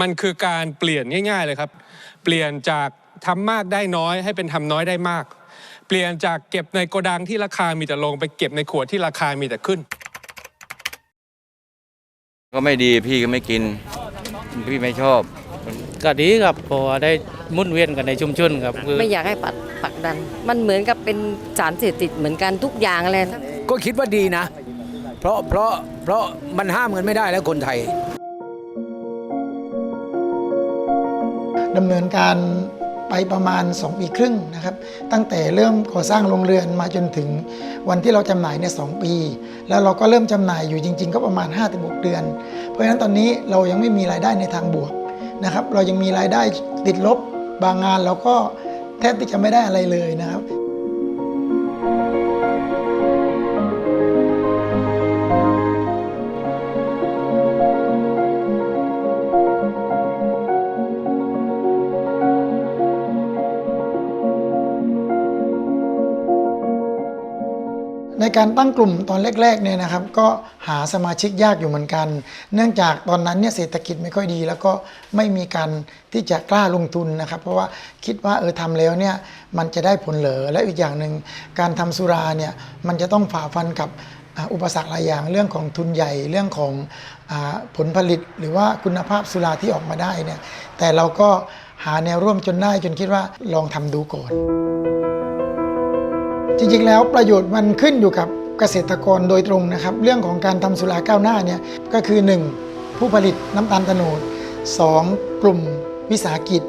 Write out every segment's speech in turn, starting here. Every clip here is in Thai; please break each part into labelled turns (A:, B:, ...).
A: มันคือการเปลี่ยนง่าย ๆเลยครับ เปลี่ยนจากทำมากได้น้อย ให้เป็นทำน้อยได้มาก เปลี่ยนจากเก็บในโกดังที่ราคามีแต่ลงไปเก็บในขวดที่ราคามีแต่ขึ้น
B: ก็ไม่ดีพี่ก็ไม่กิน พี่ไม่ชอบ
C: ก็ดีครับเพราะว่าได้หมุนเวียนกันในชุมชนครับคือ
D: ไม่อยากให้ปัดปักดัน มันเหมือนกับเป็นสารเสพติดเหมือนกันทุกอย่างเลย
E: ก็คิดว่าดีนะ เพราะเพราะเพราะมันห้ามกันไม่ได้แล้วคนไทย
F: ดำเนินการไปประมาณ 2 ปีครึ่งนะครับ ตั้งแต่เริ่มก่อสร้างโรงเรือนมาจนถึงวันที่เราจำหน่ายเนี่ยสปี แล้วเราก็เริ่มจำหน่ายอยู่จริง ๆ ก็ประมาณ 5-6 เดือน เพราะฉะนั้นตอนนี้เรายังไม่มีรายได้ในทางบวกนะครับ เรายังมีรายได้ติดลบบางงานเราก็แทบที่จะไม่ได้อะไรเลยนะครับ ในการตั้งกลุ่มตอนแรกๆเนี่ยนะครับ ก็หาสมาชิกยากอยู่เหมือนกัน เนื่องจากตอนนั้นเนี่ยเศรษฐกิจไม่ค่อยดี แล้วก็ไม่มีการที่จะกล้าลงทุนนะครับ เพราะว่าคิดว่าเออทำแล้วเนี่ยมันจะได้ผลเหลือและอีกอย่างหนึ่งการทำสุราเนี่ยมันจะต้องฝ่าฟันกับอุปสรรคหลายอย่างเรื่องของทุนใหญ่เรื่องของอผลผลิต หรือว่าคุณภาพสุราที่ออกมาได้เนี่ยแต่เราก็หาแนวร่วมจนได้จนคิดว่าลองทำดูก่อน จริงๆแล้วประโยชน์มันขึ้นอยู่กับเกษตรกรโดยตรงนะครับ เรื่องของการทำสุราก้าวหน้าเนี่ยก็คือ 1. ผู้ผลิตน้ำตาลโตโนด 2. กลุ่มวิสาหกิจ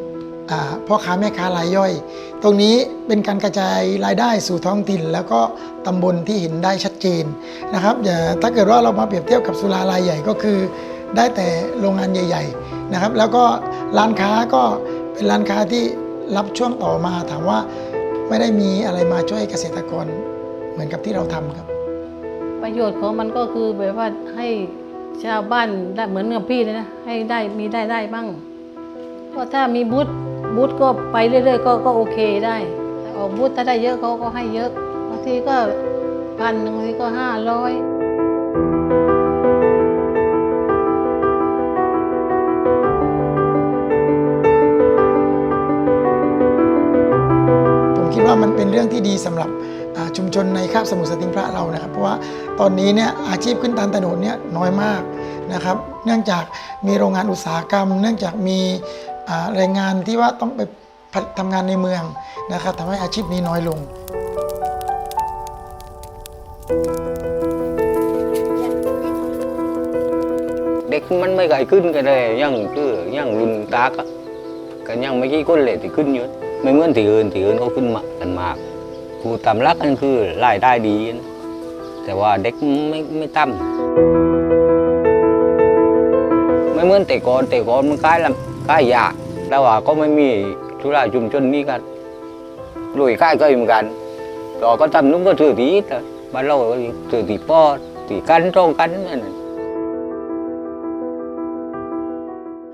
F: 3. พ่อค้าแม่ค้ารายย่อย ตรงนี้เป็นการกระจายรายได้สู่ท้องถิ่น แล้วก็ตำบลที่เห็นได้ชัดเจนนะครับอย่าถ้าเกิดว่าเรามาเปรียบเทียบกับสุรารายใหญ่ก็คือ ได้แต่โรงงานใหญ่ ๆนะครับ แล้วก็ร้านค้าก็เป็นร้านค้าที่รับช่วงต่อมาถามว่า ไม่ได้มีอะไรมาช่วยเกษตรกรเหมือนกับที่เราทำครับ
G: ประโยชน์ของมันก็คือแบบว่าให้ชาวบ้านได้เหมือนกับพี่เลยนะให้ได้มีได้ได้บ้างก็ถ้ามีบูธบูธก็ไปเรื่อยๆก็ก็โอเคได้ออกบูธถ้าได้เยอะเขาก็ให้เยอะบางทีก็พันบางทีก็ห้าร้อย
F: เป็นเรื่องที่ดีสำหรับชุมชนในคาบสมุทรสติงพระเรานะครับ เพราะว่าตอนนี้เนี่ยอาชีพขึ้นตามถนนเนี่ยน้อยมากนะครับ เนื่องจากมีโรงงานอุตสาหกรรม เนื่องจากมีแรงงานที่ว่าต้องไปทำงานในเมืองนะครับทำให้อาชีพนี้น้อยลง
H: เด็กมันไม่เคยขึ้นกันเลยยังคือยังรุนตากอะก็ยังไม่กี่คนเลยที่ขึ้นเยอะ ไม่เหมือนที่อื่นที่อื่นเขาขึ้นมากันมากครูตำรักกันคือรายได้ดีนะแต่ว่าเด็กไม่ไม่ตั้มไม่เหมือนแต่ก่อนแต่ก่อนมันคล้ายลำคล้ายยากแต่ว่าก็ไม่มีธุระชุมชนนี้กันรวยคล้ายก็เหมือนกันเราก็ทำนุ่งก็ถือตีแต่บ้านเราก็ถือตีป้อตีกันตรงกันนั่น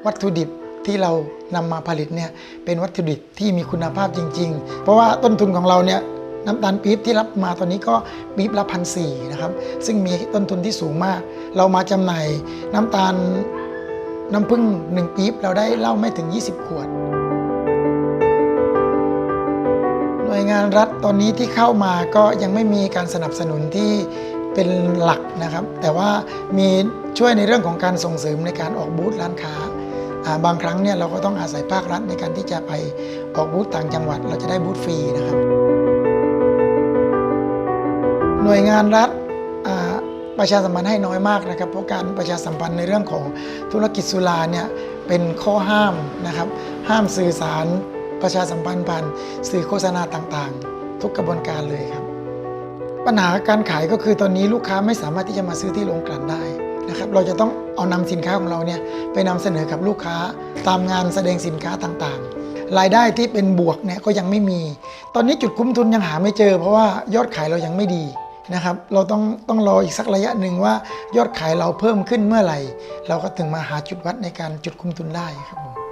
F: วัตถุดิบ ที่เรานำมาผลิตเนี่ยเป็นวัตถุดิบที่มีคุณภาพจริง ๆ เพราะว่าต้นทุนของเราเนี่ยน้ำตาลปี๊บที่รับมาตอนนี้ก็ปี๊บละพันสี่นะครับ ซึ่งมีต้นทุนที่สูงมาก เรามาจำหน่ายน้ำตาลน้ำผึ้งหนึ่งปี๊บเราได้เหล้าไม่ถึง 20 ขวด หน่วยงานรัฐตอนนี้ที่เข้ามาก็ยังไม่มีการสนับสนุนที่เป็นหลักนะครับ แต่ว่ามีช่วยในเรื่องของการส่งเสริมในการออกบูธร้านค้า บางครั้งเนี่ยเราก็ต้องอาศัยภาครัฐในการที่จะไปออกบูธต่างจังหวัด เราจะได้บูธฟรีนะครับ หน่วยงานรัฐประชาสัมพันธ์ให้น้อยมากนะครับ เพราะการประชาสัมพันธ์ในเรื่องของธุรกิจสุราเนี่ยเป็นข้อห้ามนะครับ ห้ามสื่อสารประชาสัมพันธ์ผ่านสื่อโฆษณาต่างๆ ทุกกระบวนการเลยครับ ปัญหาการขายก็คือตอนนี้ลูกค้าไม่สามารถที่จะมาซื้อที่โรงกลั่นได้ นะครับเราจะต้องเอานำสินค้าของเราเนี่ยไปนำเสนอกับลูกค้าตามงานแสดงสินค้าต่างๆ รายได้ที่เป็นบวกเนี่ยก็ยังไม่มี ตอนนี้จุดคุ้มทุนยังหาไม่เจอ เพราะว่ายอดขายเรายังไม่ดีนะครับเราต้องต้องรออีกสักระยะหนึ่งว่ายอดขายเราเพิ่มขึ้นเมื่อไหร่ เราก็ถึงมาหาจุดวัดในการจุดคุ้มทุนได้ครับผม